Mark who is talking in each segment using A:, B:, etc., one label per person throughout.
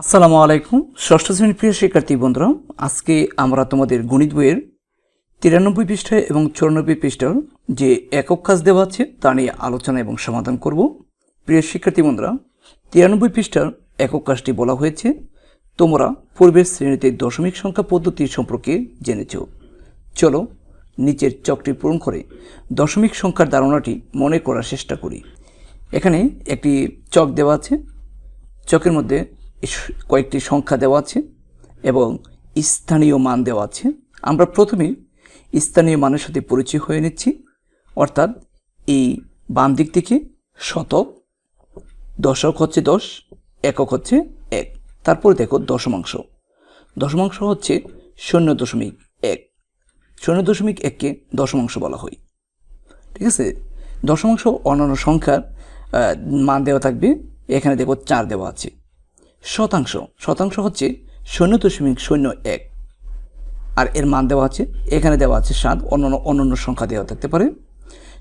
A: আসসালামু আলাইকুম। ষষ্ঠ শ্রেণির প্রিয় শিক্ষার্থী বন্ধুরা, আজকে আমরা তোমাদের গণিত বইয়ের তিরানব্বই পৃষ্ঠা এবং চুরানব্বই পৃষ্ঠার যে একক কাজ দেওয়া আছে তা নিয়ে আলোচনা এবং সমাধান করব। প্রিয় শিক্ষার্থী বন্ধুরা, তিরানব্বই পৃষ্ঠার একক কাজটি বলা হয়েছে, তোমরা পূর্বের শ্রেণীতে দশমিক সংখ্যা পদ্ধতি সম্পর্কে জেনেছ। চলো নিচের চকটি পূরণ করে দশমিক সংখ্যার ধারণাটি মনে করার চেষ্টা করি। এখানে একটি চক দেওয়া আছে, চকের মধ্যে কয়েকটি সংখ্যা দেওয়া আছে এবং স্থানীয় মান দেওয়া আছে। আমরা প্রথমে স্থানীয় মানের সাথে পরিচয় হয়ে নিচ্ছি। অর্থাৎ এই বাম দিক থেকে শতক, দশক হচ্ছে দশ, একক হচ্ছে এক। তারপরে দেখো দশমাংশ। দশমাংশ হচ্ছে শূন্য দশমিক এক। শূন্য দশমিক এককে দশমাংশ বলা হয়। ঠিক আছে? দশমাংশ অন্যান্য সংখ্যার মান দেওয়া থাকবে। এখানে দেখো চার দেওয়া আছে। শতাংশ। শতাংশ হচ্ছে শূন্য দশমিক শূন্য এক। আর এর মান দেওয়া আছে, এখানে দেওয়া আছে সাত, অন্যান্য অন্যান্য সংখ্যা দেওয়া থাকতে পারে।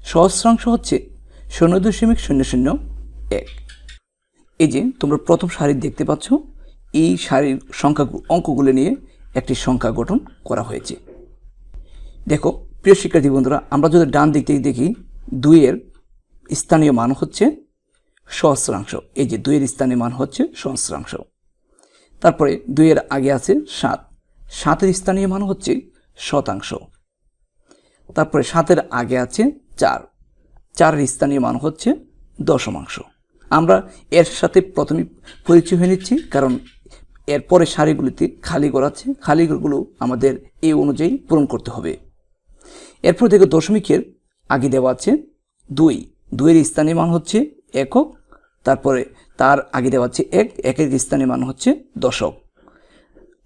A: সহস্রাংশ হচ্ছে শূন্য দশমিক শূন্য শূন্য এক। এই যে তোমরা প্রথম সারি দেখতে পাচ্ছ, এই সারির সংখ্যা অঙ্কগুলো নিয়ে একটি সংখ্যা গঠন করা হয়েছে। দেখো, প্রিয় শিক্ষার্থী বন্ধুরা, আমরা যদি ডান দিক থেকে দেখি, দুইয়ের স্থানীয় মান হচ্ছে সহস্রাংশ। এই যে দুইয়ের স্থানীয় মান হচ্ছে সহস্রাংশ। তারপরে দুইয়ের আগে আছে সাত। সাতের স্থানীয় মান হচ্ছে শতাংশ। তারপরে সাতের আগে আছে চার। চারের স্থানীয় মান হচ্ছে দশমাংশ। আমরা এর সাথে প্রথমে পরিচয় হয়ে নিচ্ছি, কারণ এরপরে সারিগুলিতে খালি আছে। খালি ঘরগুলো আমাদের এই অনুযায়ী পূরণ করতে হবে। এরপর দেখো দশমিকের আগে দেওয়া আছে দুই। দুইয়ের স্থানীয় মান হচ্ছে একক, তারপরে তার আগে দেওয়া আছে এক, একের স্থানীয় মান হচ্ছে দশক।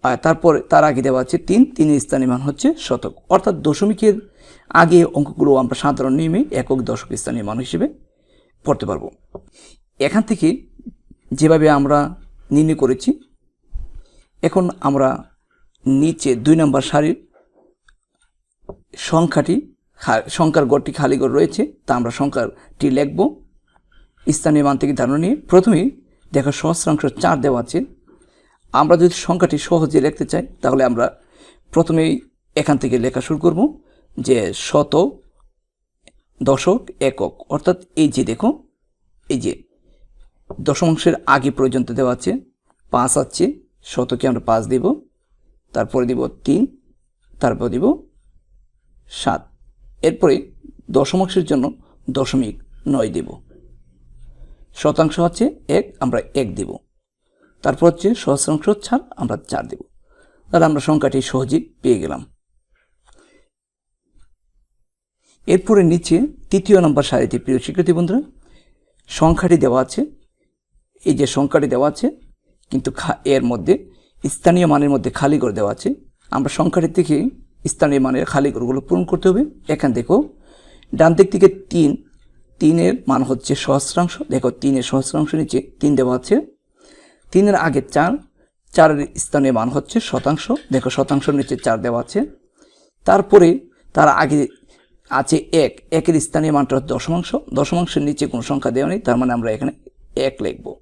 A: আর তারপরে তার আগে দেওয়া আছে তিন, তিনের স্থানীয় মান হচ্ছে শতক। অর্থাৎ দশমিকের আগে অঙ্কগুলো আমরা সাধারণ নিয়মে একক দশক স্থানীয় মান হিসেবে পড়তে পারব। এখান থেকে যেভাবে আমরা নির্ণয় করেছি, এখন আমরা নিচে দুই নম্বর সারির সংখ্যাটি সংখ্যার গড়টি খালি গড় রয়েছে, তা আমরা সংখ্যাটি লিখব। স্থানীয় মান থেকে ধারণা নিয়ে প্রথমেই দেখো সহস্রাংশ চার দেওয়া আছে। আমরা যদি সংখ্যাটি সহজে লিখতে চাই, তাহলে আমরা প্রথমেই এখান থেকে লেখা শুরু করব যে শত দশক একক। অর্থাৎ এই যে দেখো, এই যে দশমাংশের আগে পর্যন্ত দেওয়া আছে, পাঁচ আছে, শতকে আমরা পাঁচ দিব, তারপরে দিব তিন, তারপর দিব সাত। এরপরে দশমাংশের জন্য দশমিক নয় দেব। শতাংশ হচ্ছে এক, আমরা এক দেব। তারপর হচ্ছে সহস্রাংশ চার আমরা চার দেব। তাহলে আমরা সংখ্যাটি সহজেই পেয়ে গেলাম। এরপরে নিচে তৃতীয় নম্বর সারিতে, প্রিয় শিক্ষার্থী বন্ধুরা, সংখ্যাটি দেওয়া আছে। এই যে সংখ্যাটি দেওয়া আছে, কিন্তু এর মধ্যে স্থানীয় মানের মধ্যে খালি করে দেওয়া আছে। আমরা সংখ্যাটি থেকে স্থানীয় মানের খালি ঘরগুলো পূরণ করতে হবে। এখান দেখো ডান দিক থেকে তিন তিনের মান হচ্ছে সহস্রাংশ। দেখো, তিনের সহস্রাংশ নিচে তিন দেওয়া আছে। তিনের আগে চার, চারের স্থানীয় মান হচ্ছে শতাংশ। দেখো, শতাংশ নিচে চার দেওয়া আছে। তারপরে তার আগে আছে এক। একের স্থানীয় মানটা হচ্ছে দশমাংশ। দশমাংশের নিচে কোনো সংখ্যা দেওয়া নেই, তার মানে আমরা এখানে এক লিখব।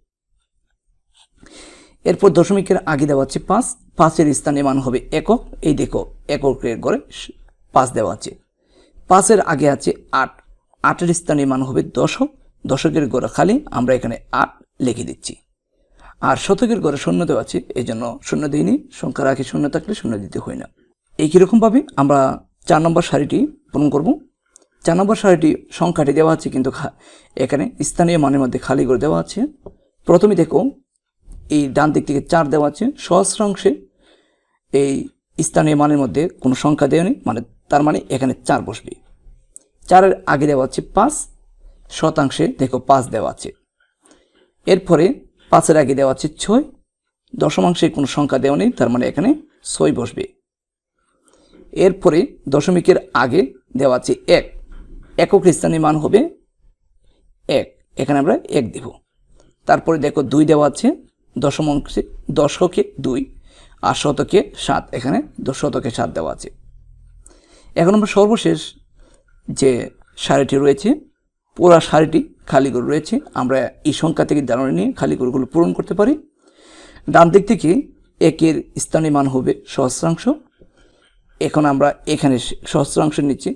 A: এরপর দশমিকের আগে দেওয়া আছে পাঁচ। পাঁচের স্থানীয় মান হবে একক। এই দেখো এককের স- পাঁচ দেওয়া আছে। পাঁচের আগে আছে আট। আটের স্থানীয় মান হবে দশক দশকের গড়ে খালি আমরা এখানে আট লিখে দিচ্ছি। আর শতকের ঘরে শূন্য দেওয়া আছে এই জন্য শূন্য দিইনি সংখ্যার আগে শূন্য থাকলে শূন্য দিতে হয় না। এই কীরকমভাবে আমরা চার নম্বর সারিটি পূরণ করব। চার নম্বর সারিটি সংখ্যাটি দেওয়া আছে কিন্তু এখানে স্থানীয় মানের মধ্যে খালি করে দেওয়া আছে। প্রথমে দেখো, এই ডান দিক থেকে চার দেওয়া আছে, সহস্রাংশে এই স্থানীয় মানের মধ্যে কোনো সংখ্যা দেওয়া নেই মানে তার মানে এখানে চার বসবে। চারের আগে দেওয়া আছে পাঁচ, শতাংশে দেখো পাঁচ দেওয়া আছে। এরপরে পাঁচের আগে দেওয়া আছে ছয়, দশমাংশে কোনো সংখ্যা দেওয়া নেই, তার মানে এখানে ছয় বসবে। এরপরে দশমিকের আগে দেওয়া আছে এক, একক স্থানীয় মান হবে এক, এখানে আমরা এক দেব। তারপরে দেখো দুই দেওয়া আছে দশম অংশে দশকে দুই আর শতকে সাত, এখানে শতকে সাত দেওয়া আছে। এখন আমরা সর্বশেষ যে শাড়িটি রয়েছে, পুরা শাড়িটি খালি গরু রয়েছে, আমরা এই সংখ্যা থেকে ধারণা নিয়ে খালি গরুগুলো পূরণ করতে পারি। ডান দিক থেকে একের স্থানীয় মান হবে সহস্রাংশ। এখন আমরা এখানে সহস্রাংশের নিচে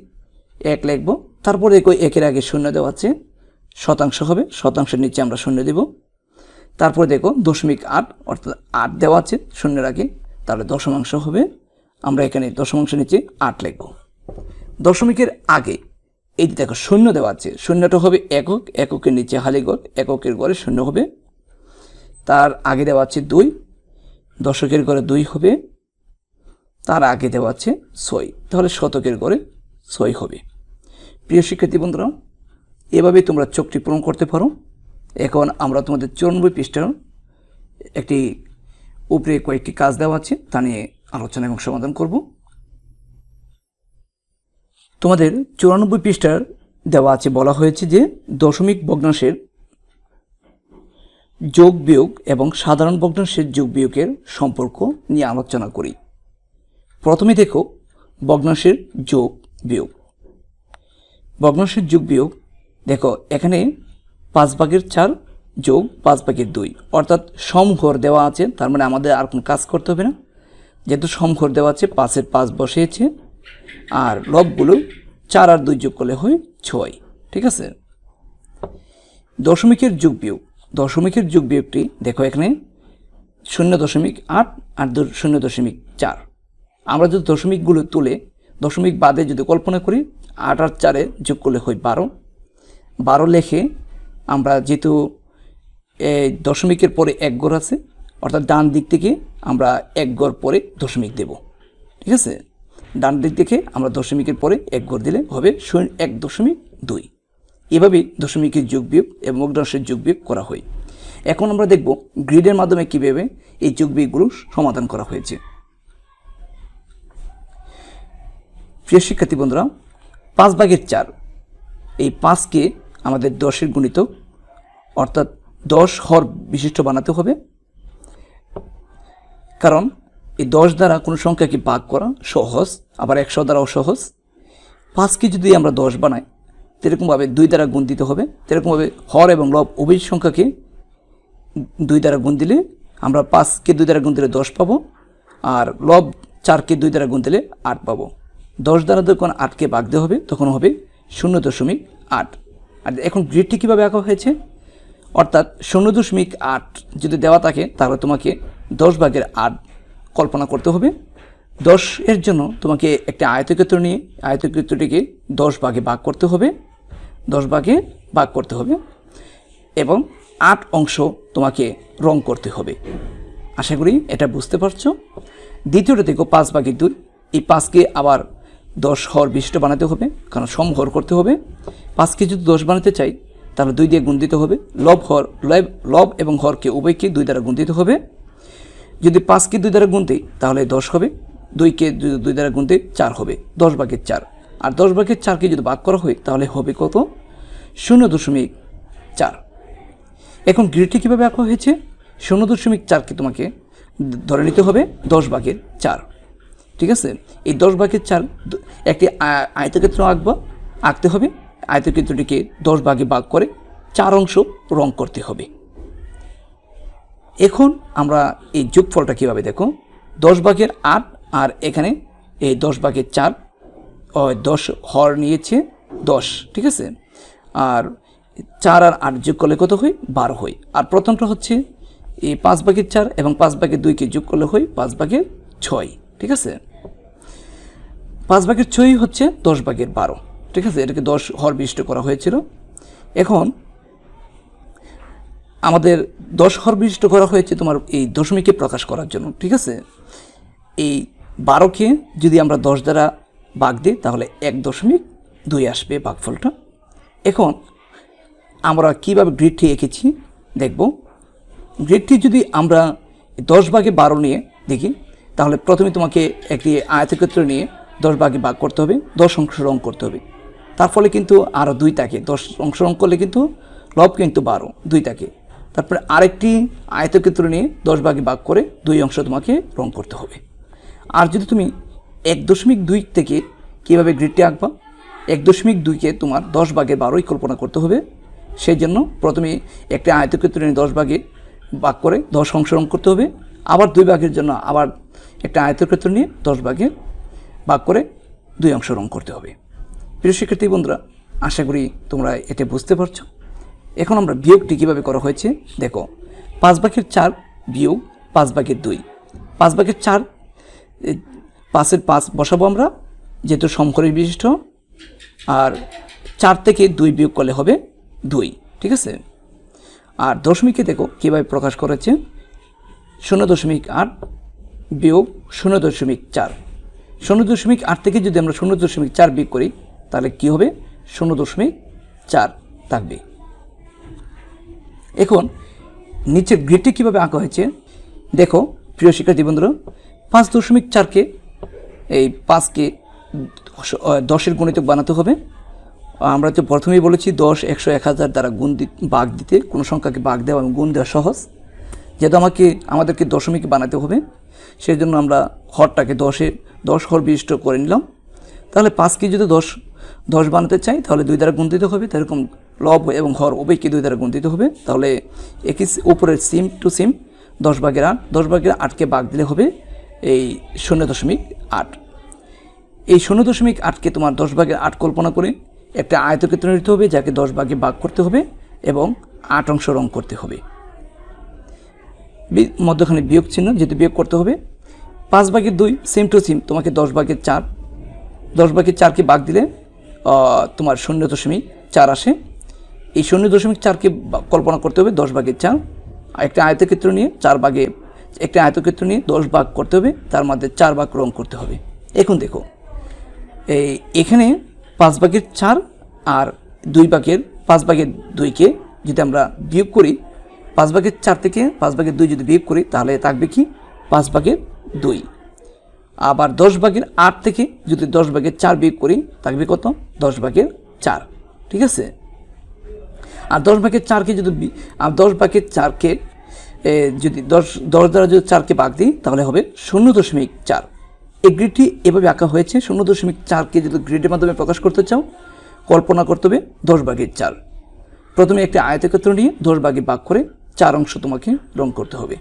A: এক লিখব। তারপরে দেখো একের আগে শূন্য দেওয়া আছে, শতাংশ হবে, শতাংশের নিচে আমরা শূন্য দেব। তারপরে দেখো দশমিক আট, অর্থাৎ আট দেওয়া আছে শূন্যের আগে, তাহলে দশমাংশ হবে। আমরা এখানে দশমাংশের নিচে আট লিখব। দশমিকের আগে। এই যে দেখো, শূন্য দেওয়া আছে। শূন্যটা হবে একক, এককের নিচে হালিগড়, এককের গড়ে শূন্য হবে। তার আগে দেওয়া আছে দুই, দশকের গড়ে দুই হবে। তার আগে দেওয়া আছে ছয়, তাহলে শতকের গড়ে ছয় হবে। প্রিয় শিক্ষার্থী বন্ধুরা, এভাবে তোমরা চোখটি পূরণ করতে পারো। এখন আমরা তোমাদের চুরানব্বই পৃষ্ঠার একটি উপরে কয়েকটি কাজ দেওয়া আছে, তা নিয়ে আলোচনা এবং সমাধান করব। তোমাদের চুরানব্বই পৃষ্ঠার দেওয়া আছে, বলা হয়েছে যে দশমিক ভগ্নাংশের যোগ বিয়োগ এবং সাধারণ ভগ্নাংশের যোগ বিয়োগের সম্পর্ক নিয়ে আলোচনা করি। প্রথমে দেখো ভগ্নাংশের যোগ বিয়োগ। ভগ্নাংশের যোগ বিয়োগ, দেখো, এখানে পাঁচ ভাগের চার যোগ পাঁচ ভাগের দুই। অর্থাৎ সমঘর দেওয়া আছে, তার মানে আমাদের আর কোনো কাজ করতে হবে না। যেহেতু সমঘর দেওয়া আছে, পাঁচের পাঁচ বসিয়েছে আর লবগুলো চার আর দুই যোগ করলে হয় ছয়। ঠিক আছে? দশমিকের যোগ বিয়োগ। দশমিকের যোগ বিয়োগটি দেখো এখানে, শূন্য দশমিক আট আর শূন্য দশমিক চার। আমরা যদি দশমিকগুলো তুলে দশমিক বাদে যদি কল্পনা করি, আট আর চারে যোগ করলে হয় বারো। বারো লেখে আমরা যেহেতু দশমিকের পরে এক গড় আছে, অর্থাৎ ডান দিক থেকে আমরা এক গড় পরে দশমিক দেব। ঠিক আছে? ডান দিক থেকে আমরা দশমিকের পরে এক গড় দিলে হবে শূন্য এক দশমিক দুই। এভাবেই দশমিকের যোগ বিয়োগ এবং ভগ্নাংশের যোগ বিয়োগ করা হয়। এখন আমরা দেখব গ্রিডের মাধ্যমে কীভাবে এই যোগ বিয়োগগুলো সমাধান করা হয়েছে। প্রিয় শিক্ষার্থী বন্ধুরা, পাঁচ ভাগের চার, এই পাঁচকে আমাদের দশের গুণিতক অর্থাৎ দশ হর বিশিষ্ট বানাতে হবে। কারণ এই দশ দ্বারা কোনো সংখ্যাকে ভাগ করা সহজ, আবার একশো দ্বারাও সহজ। পাঁচকে যদি আমরা দশ বানাই, সেরকমভাবে দুই দ্বারা গুণ দিতে হবে। সেরকমভাবে হর এবং লব উভয় সংখ্যাকে দুই দ্বারা গুণ দিলে আমরা পাঁচকে দুই দ্বারা গুণ দিলে দশ পাবো, আর লব চারকে দুই দ্বারা গুণ দিলে আট পাবো। দশ দ্বারা যখন আটকে ভাগ দিতে হবে, তখন হবে শূন্য দশমিক আট। আর এখন গ্রিডটি কীভাবে আঁকা হয়েছে? অর্থাৎ শূন্য দশমিক আট যদি দেওয়া থাকে, তাহলে তোমাকে দশ ভাগের আট কল্পনা করতে হবে। দশ এর জন্য তোমাকে একটা আয়তক্ষেত্র নিয়ে, আয়তক্ষেত্রটিকে দশ ভাগে ভাগ করতে হবে। দশ ভাগে ভাগ করতে হবে এবং আট অংশ তোমাকে রং করতে হবে। আশা করি এটা বুঝতে পারছ। দ্বিতীয়টা দেখো, পাঁচ ভাগের দুই। এই পাঁচকে আবার দশ হর বিশিষ্ট বানাতে হবে, কারণ সমহর করতে হবে। পাঁচকে যদি দশ বানাতে চাই, তাহলে দুই দিয়ে গুণ দিতে হবে। লব হর লব লব এবং হরকে উভয়কে দুই দ্বারা গুণ দিতে হবে। যদি পাঁচকে দুই দ্বারা দিই, তাহলে দশ হবে। দুইকে দুই দ্বারা দিই, চার হবে। দশ ভাগের চার। আর দশ ভাগের চারকে যদি ভাগ করা হয়, তাহলে হবে কত? শূন্য দশমিক চার। এখন গ্রিডটি কীভাবে আঁকা হয়েছে? শূন্য দশমিক চারকে তোমাকে ধরে নিতে হবে, দশ ভাগের চার। ঠিক আছে? এই দশ ভাগের চার একটি আয়তক্ষেত্র আঁকবা। আঁকতে হবে। আয়তক্ষেত্রটিকে দশ ভাগে ভাগ করে চার অংশ রং করতে হবে। এখন আমরা এই যোগফলটা কীভাবে দেখো দশ ভাগের আট, আর এখানে এই দশ ভাগের চার দশ হর নিয়েছে দশ, ঠিক আছে? আর চার আর আট যোগ করলে কত হয়? বারো হয়। আর প্রথমটা হচ্ছে এই পাঁচ ভাগের চার এবং পাঁচ ভাগের দুইকে যোগ করলে হয় পাঁচ ভাগের ছয়, ঠিক আছে? পাঁচ ভাগের ছয় হচ্ছে দশ ভাগের বারো, ঠিক আছে? এটাকে দশ হর বিশিষ্ট করা হয়েছিল। এখন আমাদের দশ হর বিশিষ্ট করা হয়েছে তোমার এই দশমিকে প্রকাশ করার জন্য, ঠিক আছে? এই বারোকে যদি আমরা দশ দ্বারা ভাগ দিই, তাহলে এক দশমিক দুই আসবে ভাগফলটা এখন আমরা কীভাবে গ্রিডটি এঁকেছি দেখব। গ্রিডটি যদি আমরা দশ ভাগে বারো নিয়ে দেখি, তাহলে প্রথমে তোমাকে একটি আয়তক্ষেত্র নিয়ে দশ ভাগে ভাগ করতে হবে, দশ অংশ রং করতে হবে। তার ফলে কিন্তু আরও দুই থাকে, দশ অংশ রং করলে কিন্তু লব কিন্তু বারো, দুই থাকে। তারপরে আরেকটি আয়তক্ষেত্র নিয়ে দশ ভাগে ভাগ করে দুই অংশ তোমাকে রং করতে হবে। আর যদি তুমি এক দশমিক দুই থেকে কীভাবে গ্রিডটি আঁকবা? এক দশমিক দুইকে তোমার দশ ভাগে বারোই কল্পনা করতে হবে। সেই জন্য প্রথমে একটা আয়তক্ষেত্র নিয়ে দশ ভাগে ভাগ করে দশ অংশগ্রহণ করতে হবে। আবার দুই ভাগের জন্য আবার একটা আয়তক্ষেত্র নিয়ে দশ ভাগে ভাগ করে দুই অংশ রং করতে হবে। প্রিয় শিক্ষার্থী বন্ধুরা, আশা করি তোমরা এটা বুঝতে পারছ। এখন আমরা বিয়োগটি কীভাবে করা হয়েছে? দেখো, পাঁচ বাঘের চার বিয়োগ পাঁচ বাঘের দুই। পাঁচ বাঘের চার পাঁচের পাঁচ বসাবো আমরা, যেহেতু সমকরী বিশিষ্ট, আর চার থেকে দুই বিয়োগ করলে হবে দুই, ঠিক আছে? আর দশমিকে দেখো কীভাবে প্রকাশ করেছে? শূন্য দশমিক আট বিয়োগ শূন্য দশমিক চার। শূন্য দশমিক আট থেকে যদি আমরা শূন্য দশমিক চার বিয়োগ করি, তাহলে কি হবে? শূন্য দশমিক চার থাকবে। এখন নিচের গ্রিডটি কীভাবে আঁকা হয়েছে? দেখো, প্রিয় শিক্ষার্থী বন্ধুরা, পাঁচ দশমিক চারকে, এই পাঁচকে দশ- দশের গণিতক বানাতে হবে। আমরা তো প্রথমেই বলেছি দশ, একশো, এক হাজার দ্বারা গুণ বাঘ দিতে, কোনো সংখ্যাকে বাঘ দেওয়া এবং গুণ দেওয়া সহজ। যেহেতু আমাকে, আমাদেরকে দশমিক বানাতে হবে সেই জন্য আমরা হরটাকে দশে, দশ হর বিশিষ্ট করে নিলাম। তাহলে পাঁচকে যদি দশ দশ বানাতে চাই, তাহলে দুই দ্বারা গুণ দিতে হবে। এরকম লব এবং হর উভয়কে দুই দ্বারা গুণ দিতে হবে। তাহলে একই উপরের সিম টু সিম দশ ভাগের আট, দশ ভাগের আটকে বাঘ দিলে হবে এই শূন্য দশমিক আট। এই শূন্য দশমিক আটকে তোমার দশ ভাগের আট কল্পনা করে একটা আয়তক্ষেত্র নিতে হবে, যাকে দশ ভাগে ভাগ করতে হবে এবং আট অংশ রং করতে হবে। মধ্যখানে বিয়োগ চিহ্ন যেহেতু বিয়োগ করতে হবে। পাঁচ ভাগের দুই সেম টু সেম তোমাকে দশ ভাগের চার, দশ ভাগের চারকে ভাগ দিলে তোমার শূন্য দশমিক চার আসে। এই শূন্য দশমিক চারকে কল্পনা করতে হবে, দশ ভাগের চার। একটা আয়তক্ষেত্র নিয়ে চার ভাগে, একটা আয়তক্ষেত্র নিয়ে দশ ভাগ করতে হবে, তার মধ্যে চার ভাগ রং করতে হবে। এখন দেখো, এই এখানে পাঁচ ভাগের চার আর দুই ভাগের, পাঁচ ভাগের দুইকে যদি আমরা বিয়োগ করি, পাঁচ ভাগের চার থেকে পাঁচ ভাগের দুই যদি বিয়োগ করি, তাহলে থাকবে কি? পাঁচ ভাগের দুই। আবার দশ ভাগের আট থেকে যদি দশ ভাগের চার বিয়োগ করি, থাকবে কত? দশ ভাগের চার। ঠিক আছে? আর দশ ভাগের চারকে যদি আর দশ ভাগের চারকে যদি দশ দশ দ্বারা যদি চারকে ভাগ দিই, তাহলে হবে শূন্য দশমিক চার। এই গ্রিডটি এভাবে আঁকা হয়েছে, শূন্য দশমিক চারকে যদি গ্রিডের মাধ্যমে প্রকাশ করতে চাও, কল্পনা করতে হবে দশ ভাগের চার। প্রথমে একটি আয়তক্ষেত্র নিয়ে দশ ভাগে ভাগ করে চার অংশ তোমাকে রং করতে হবে।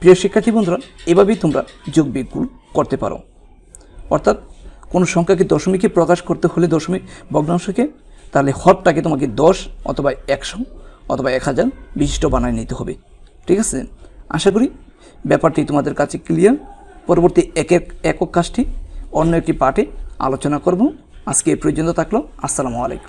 A: প্রিয় শিক্ষার্থী বন্ধুরা, এভাবেই তোমরা যোগ বিয়োগগুলো করতে পারো। অর্থাৎ কোনো সংখ্যাকে দশমিকে প্রকাশ করতে হলে দশমিক ভগ্নাংশকে তাহলে হরটাকে তোমাকে দশ অথবা একশো অথবা এক হাজার বিশিষ্ট বানায় নিতে হবে। ঠিক আছে? আশা করি ব্যাপারটি তোমাদের কাছে ক্লিয়ার পরবর্তী এক এক, একক কাজটি অন্য একটি পার্টে আলোচনা করব। আজকে এই পর্যন্ত থাকল। আসসালামু আলাইকুম।